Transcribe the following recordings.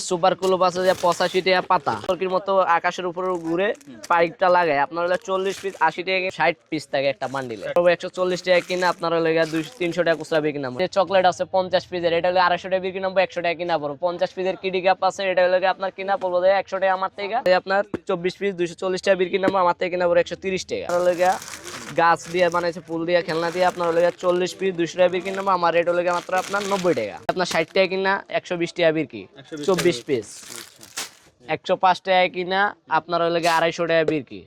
Super কুলুপ আছে যে পঁচাশি টাকা পাতা। টর্কির মতো আকাশের উপরে ঘুরে পাইপটা লাগায়। আপনার হলে চল্লিশ পিস আশি টাকা ষাট পিস থাকে একটা বান্ডিলে একশো চল্লিশ টাকা কিনা আপনার হলে দুইশো, তিনশো টাকা খুচরা বিক্রি নাম চকলেট আছে পঞ্চাশ পিসের এটা হলে আড়াইশো টাকা বিক্রি নামবো একশো টাকা কিনা পড়ব। পঞ্চাশ পিসের কিডি কাপ আছে, এটা হলে আপনার কিনা পড়ব। একশো টাকা আমার থেকে আপনার চব্বিশ পিস দুইশো চল্লিশ টাকা বিক্রি নামবো আমার থেকে কিনা পড়ব একশো তিরিশ টাকা। হলে গাছ দিয়ে বানাইছে ফুল দিয়ে খেলনা দিয়ে আপনার হলে চল্লিশ পিস দুশো টাকা বিক্রি নেব আমার রেট হলে মাত্র আপনার নব্বই টাকা। আপনার ষাট টাকা কিনা একশো বিশ টাকা বিক্রি। চব্বিশ পিস। একশো পাঁচ টাকা কিনা আপনার হলে আড়াইশো টাকা বিক্রি।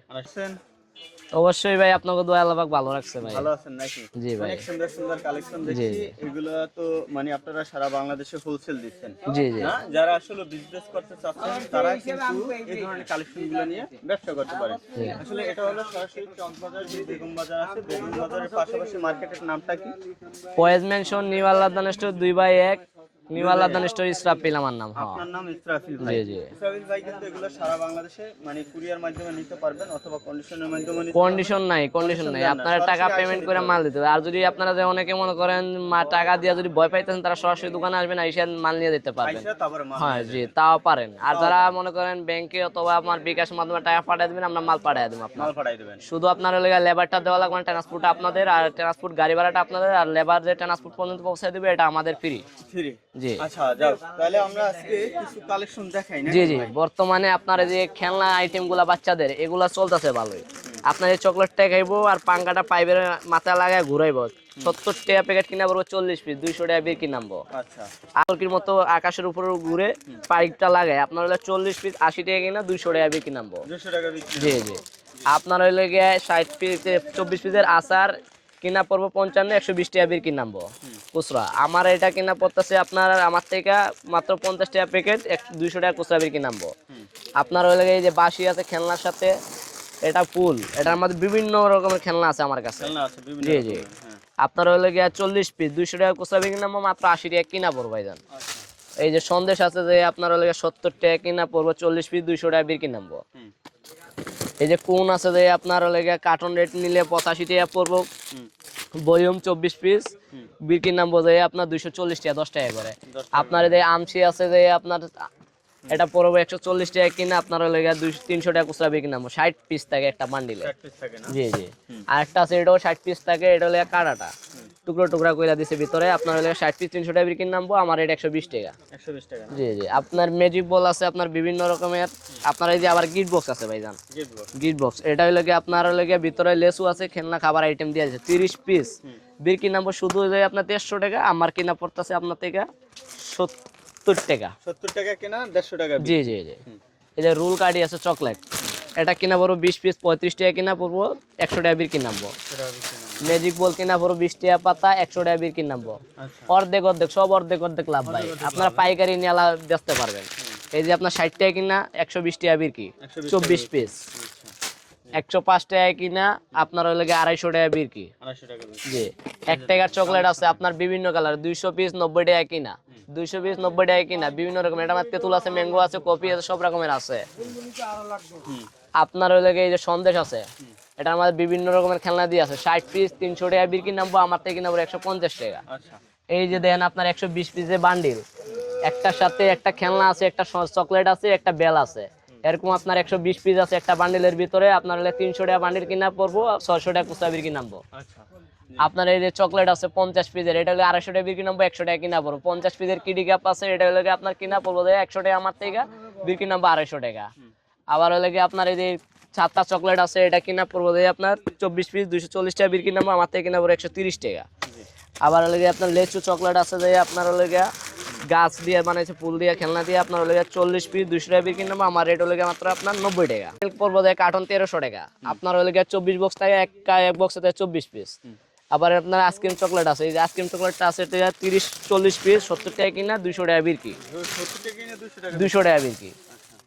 অবশ্যই ভাই আপনাকে দোয়া আল্লাহ ভালো রাখছে ভাই। ভালো আছেন নাকি? জি ভাই। অনেক সুন্দর সুন্দর কালেকশন দেখছি। এগুলো তো মানে আপনারা সারা বাংলাদেশে হোলসেল দিচ্ছেন। জি জি। না যারা আসলে বিজনেস করতে চাচ্ছেন তারা কিন্তু এই ধরনের কালেকশনগুলো নিয়ে ব্যবসা করতে পারে আসলে এটা হলো সরাসরি চকবাজার যে বেগম বাজার আছে বেগম বাজারের পাশাপাশি মার্কেটের নামটা কি? পয়েজ মেনশন নিউ আল্লাহ স্টোর দুই বাই এক। নিউ আল্লাহ স্টোর ইসরাফিল আমার নাম হ্যাঁ আপনার নাম ইসরাফিল ভাই। জি জি। ইসরাফিল ভাই কিন্তু এগুলো সারা বাংলাদেশে মানে কুরিয়ার মাধ্যমে নিতে পারবেন অথবা কন্ডিশনের মাধ্যমে কন্ডিশন নাই কন্ডিশন নাই। আপনারা টাকা পেমেন্ট করে মাল দিতে হবে। আর যদি আপনারা যে অনেকে মনে করেন মা- টাকা দিয়ে যদি ভয় পাইতেছেন তারা সরাসরি দোকানে আসবেন মাল নিয়ে দিতে পারবেন। হ্যাঁ জি তাও পারেন। আর যারা মনে করেন ব্যাংকে অথবা আমার বিকাশ মাধ্যমে টাকা পাঠিয়ে দেবেন আমরা মাল পাঠিয়ে দেবো আপনার মাল পাঠাই দেবেন। শুধু আপনার লেবারটা দেওয়া লাগবে ট্রান্সপোর্ট আপনাদের আর ট্রান্সপোর্ট গাড়ি ভাড়াটা আপনাদের আর লেবার যে ট্রান্সপোর্ট পর্যন্ত পৌঁছে দেবে এটা আমাদের ফ্রি ফ্রি জি। আচ্ছা যাও। তাহলে আমরা আজকে কিছু কালেকশন দেখাই না জি জি। বর্তমানে আপনার যে খেলনা বাচ্চাদের এগুলা চলতেছে ভালোই। আপনার এই চকলেটটা খাইবো আর পাঙ্গাটা পাইপের মাথায় লাগায় ঘুরাইবো। সত্তর টাকা প্যাকেট কিনা পড়ব চল্লিশ পিস দুইশো টাকা বিক্রি কিনাবো আচ্ছা। আতর্কির মতো আকাশের উপরে ঘুরে পাইপটা লাগায়। আপনার হলে চল্লিশ পিস আশি টাকা কিনা দুইশো টাকা টাকা বিক্রি জি জি। আপনার হইলে গিয়ে ষাট পিস চব্বিশ পিসের আচার কিনা পড়ব পঞ্চান্ন একশো বিশ টাকা বিক্রি নামবো। খুচরা। আমার এটা কিনা পড়তেছে আপনার আমার থেকে মাত্র পঞ্চাশ টাকা প্যাকেট দুইশো টাকা খুচরা বিক্রি নামবো। আপনার হইলে গিয়ে এই যে বাসি আছে খেলনার সাথে এটা ফুল। এটার মধ্যে বিভিন্ন রকমের খেলনা আছে আমার কাছে। জি জি। হ্যাঁ। আপনার হইলে গিয়ে চল্লিশ পিস দুইশো টাকা খুচরা বিক্রি নামবো মাত্র আশি টাকা কিনা পড়ব ভাইজান। আচ্ছা। এই যে সন্দেশ আছে যে আপনার হলে সত্তর টাকা কিনা পড়ব চল্লিশ পিস দুইশো টাকা বিক্রি নামবো। এই যে কোন আছে যে আপনার হলে কার্টন রেট নিলে পঁচাশি টাকা পড়ব। বয়ম চব্বিশ পিস বিক্রির নাম বোঝাই আপনার দুইশো চল্লিশ টাকা দশ টাকা করে। আপনার যে আমসি আছে যে আপনার এটা পড়ব একশো চল্লিশ টাকা কিনে আপনার লেগে দুইশো তিনশো টাকা খুচরা বিক্রি নামবো ষাট পিস থাকে একটা বান্ডিলে জি জি। আর একটা আছে এটাও ষাট পিস থাকে এটা হলে কাটাটা টুকরো টুকরা কইরা দিছে ভিতরে। আপনার হলে ষাট পিস তিনশো টাকা বিক্রি নামবো আমার এটা একশো বিশ টাকা। একশো বিশ টাকা। জি জি। আপনার ম্যাজিক বল আছে আপনার বিভিন্ন রকমের। আপনার এই যে আবার গিফট বক্স আছে ভাইজান। গিফট বক্স এটা হইলে গিয়ে আপনার গিয়ে ভিতরে লেসু আছে খেলনা খাবার আইটেম দিয়ে আছে তিরিশ পিস বিক্রি নাম্বার শুধু আপনার দেড়শো টাকা আমার কিনা পড়তেছে আপনার থেকে সত্তর টাকা। সত্তর টাকা কেনা দেড়শো টাকা জি জি জি। এই যে রুল কার্ডই আছে চকলেট। এটা কিনা পড়ব বিশ পিস পঁয়ত্রিশ টাকা কিনা পড়ব একশো টাকা বিক্রি নামবো। ম্যাজিক বল কিনা পড়ব বিশ টাকা পাতা একশো টাকা বিক্রি নামবো। আচ্ছা। অর্ধেক অর্ধেক সব অর্ধেক অর্ধেক লাভ ভাই। আপনারা পাইকারি নিয়ে বেচতে পারবেন। এই যে আপনার ষাট টাকা কিনা একশো বিশ টাকা বিক্রি। 120 চব্বিশ পিস। একশো পাঁচ টাকা কিনা আপনার হলে গিয়ে আড়াইশো টাকা টাকা বিক্রি। জি। এক টাকার চকলেট আছে আপনার বিভিন্ন কালার দুইশো পিস নব্বই টাকা কিনা। দুইশো পিস নব্বই টাকা কিনা বিভিন্ন রকম। এটা আমার তেঁতুল আছে ম্যাঙ্গো আছে কফি আছে সব রকমের আছে। আপনার গিয়ে এই যে সন্দেশ আছে এটা আমাদের বিভিন্ন রকমের খেলনা দিয়ে আছে। ষাট পিস তিনশো টাকা বিক্রি নামবো আমার থেকে নামবো একশো পঞ্চাশ টাকা। আচ্ছা। এই যে দেখেন আপনার একশো বিশ পিসের বান্ডিল একটার সাথে একটা খেলনা আছে একটা চকলেট আছে একটা বেল আছে। এরকম আপনার একশো বিশ পিস আছে একটা বান্ডিলের ভিতরে আপনার হলে তিনশো টাকা বান্ডিল কিনা পড়ব ছয়শো টাকা কুস্তা বিক্রি নামবো। আচ্ছা। আপনার এই যে চকলেট আছে পঞ্চাশ পিসের এটা হলে আড়াইশো টাকা বিক্রি নামবো একশো টাকা কিনা পড়ব। পঞ্চাশ পিসের কিডি কাপ আছে এটা হলে আপনার কিনা পড়ব একশো টাকা আমার থেকে বিক্রি নামবো আড়াইশো টাকা। আবার হলে গিয়ে আপনার এই যে সাতটা চকলেট আছে এটা কিনা পড়ব যে আপনার চব্বিশ পিস দুইশো চল্লিশ টাকা বিক্রি নামবো আমার থেকে কিনা পড়ব একশো তিরিশ টাকা। আবার হলে গিয়ে আপনার লেচু চকলেট আছে যে আপনার হলে গিয়ে গাছ দিয়ে বানাইছে ফুল দিয়ে খেলনা দিয়ে আপনার হলে গিয়ে চল্লিশ পিস দুইশো টাকা বিক্রি নেব আমার রেট হলে গিয়ে মাত্র আপনার নব্বই টাকা। মিল্ক পড়ব যে কার্টন তেরোশো টাকা। আপনার হলে গিয়ে চব্বিশ বক্স থাকে এক এক বক্সে থাকে চব্বিশ পিস আবার আপনার আইসক্রিম চকলেট আছে এই যে আইসক্রিম চকলেটটা আছে তিরিশ চল্লিশ পিস সত্তর টাকা কিনা দুইশো টাকা বিক্রি সত্তর টাকা কিনে দুশো দুইশো টাকা বিক্রি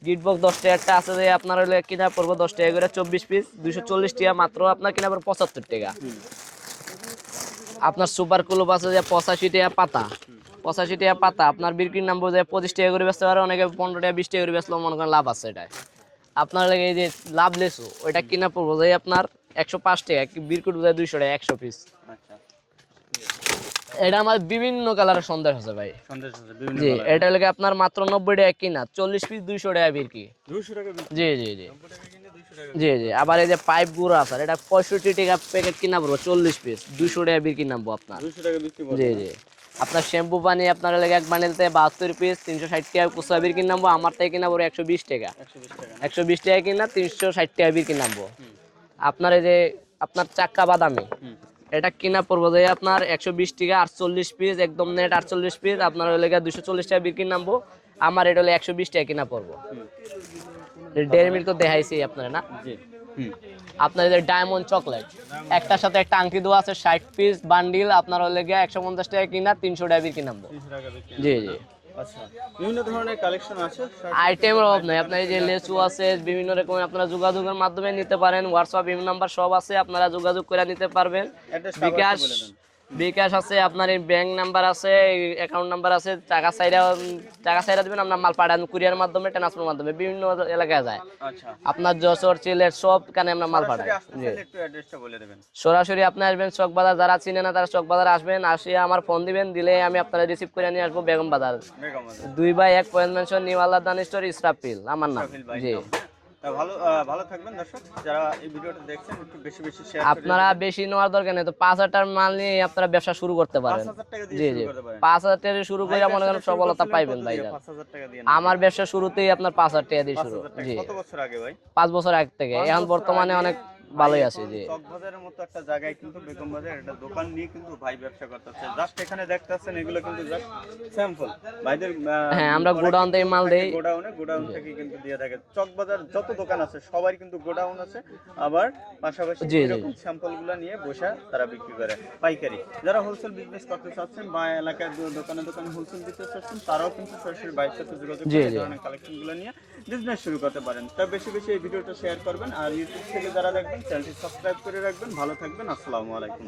গিট বক্স দশ টাকা একটা আছে যে আপনার হলে কিনা পড়ব দশ টাকা করে চব্বিশ পিস দুইশো চল্লিশ টাকা মাত্র, আপনার কিনা পড়ব পঁচাত্তর টাকা। আপনার সুপার কুলুপ আছে যে পঁচাশি টাকা পাতা, পঁচাশি টাকা পাতা, আপনার বিক্রির নাম বোঝায় পঁচিশ টাকা করে বেচতে পারে, অনেকে পনেরো টাকা, বিশ টাকা করে বেচলেও মনে করেন লাভ আছে এটাই আপনার লাগে এই যে লাভ লেসু, ওইটা কিনা পড়ব যে আপনার একশো পাঁচ টাকা, বিক্রি বোঝায় দুইশো টাকা, একশো পিস এটা আমার বিভিন্ন কালারের সন্দেশ আছে ভাই। সন্দেশ আছে বিভিন্ন জি। এটা লাগে আপনার মাত্র নব্বই টাকা কিনা চল্লিশ পিস দুইশো টাকা বিক্রি। 200 জি জি জি। 90 টাকা কিনে 200 টাকা জি জি। আবার এই যে পাইপ গুঁড়ো আছে এটা পঁয়ষট্টি টাকা প্যাকেট কিনা পড়ব চল্লিশ পিস দুইশো টাকা বিক্রি নামবো আপনার। 200 টাকা বিক্রি করে জি জি। আপনার শ্যাম্পু পানি আপনার লাগে এক বান্ডেলতে বাহাত্তর পিস তিনশো ষাট টাকা কুচা বিক্রি নামবো আমার থেকে কিনা পড়ব একশো বিশ টাকা। একশো বিশ টাকা। কিনা তিনশো ষাট টাকা বিক্রি নামবো। আপনার এই যে আপনার চাক্কা বাদামি এটা কিনা পড়ব যে আপনার একশো বিশ টাকা আটচল্লিশ পিস একদম নেট আটচল্লিশ পিস আপনার হলে দুশো চল্লিশ টাকা বিক্রি নামবো। আমার এটা হলে একশো বিশ টাকা কিনা পড়ব। ডেয়ারি মিল্ক তো দেখাইছি আপনার না? আপনার যে ডায়মন্ড চকলেট একটার সাথে একটা আংটি দেওয়া আছে ষাট পিস বান্ডিল আপনার হলে গিয়ে একশো পঞ্চাশ টাকা কিনা তিনশো টাকা বিক্রি নামবো। 300 টাকা বিক্রি জি জি। আচ্ছা বিভিন্ন ধরনের কালেকশন আছে? আইটেমের অভাব নাই। আপনার এই যে লেচু আছে বিভিন্ন রকমের আপনারা যোগাযোগের মাধ্যমে নিতে পারেন। হোয়াটসঅ্যাপ বিভিন্ন নাম্বার সব আছে আপনারা যোগাযোগ করে নিতে পারবেন। বিকাশ বিকাশ আছে আপনার ব্যাংক নাম্বার আছে অ্যাকাউন্ট নাম্বার আছে টাকা চাইরা টাকা চাইরা দিবেন আপনার মাল পাঠান কুরিয়ার মাধ্যমে ট্রান্সফার মাধ্যমে বিভিন্ন এলাকায় যায়। আচ্ছা। আপনার যশোর চিলের সব কানে আমরা মাল পাঠাই সরাসরি আপনি আসবেন চক বাজার যারা চিনে না তারা চক বাজার আসবেন আসিয়া আমার ফোন দিবেন দিলে আমি আপনারা রিসিভ করে নিয়ে আসব বেগম বাজার। দুই বাই এক পয়েন্ট মেনশন নিউ আল্লাহ দান স্টোর ইসরাফিল আমার নাম। জি। ভালো ভালো থাকবেন দর্শক। যারা এই ভিডিওটা দেখছেন একটু বেশি বেশি শেয়ার আপনারা বেশি নেওয়ার দরকার নেই। তো পাঁচ হাজার টাকার মাল নিয়ে আপনারা ব্যবসা শুরু করতে পারেন। 5000 টাকা দিয়ে জি শুরু করতে পারেন। পাঁচ টাকা শুরু করে মনে করেন সফলতা পাইবেন ভাই 5000 টাকা দিয়ে আমার ব্যবসা শুরুতেই আপনার পাঁচ হাজার টাকা দিয়ে শুরু। 5000 জি। কত বছর আগে ভাই? পাঁচ বছর আগ থেকে। এখন বর্তমানে অনেক ভালোই আছে জি। চকবাজারের মতো একটা জায়গায় কিন্তু বেগম বাজার একটা দোকান নিয়ে কিন্তু ভাই ব্যবসা করতেছে। জাস্ট এখানে দেখতেছেন এগুলো কিন্তু জাস্ট স্যাম্পল ভাইদের হ্যাঁ, আমরা গোডাউন থেকে মাল দেই। গোডাউনে গোডাউন থেকে কিন্তু দিয়ে থাকে। চকবাজার যত দোকান আছে সবাই কিন্তু গোডাউন আছে। আবার পাশাপাশি। এরকম স্যাম্পলগুলো নিয়ে বসে তারা বিক্রি করে। পাইকারি। যারা হোলসেল বিজনেস করতে চাচ্ছেন বা এলাকার দোকানে দোকানে হোলসেল দিতে চাচ্ছেন তারাও কিন্তু সরাসরি বাইরের সাথে যোগাযোগ করে ধরনের কালেকশনগুলো নিয়ে বিজনেস শুরু করতে পারেন। তা বেশি বেশি এই ভিডিওটা শেয়ার করবেন। আর ইউটিউব থেকে যারা দেখবেন চ্যানেলটি সাবস্ক্রাইব করে রাখবেন। ভালো থাকবেন। আসসালামু আলাইকুম।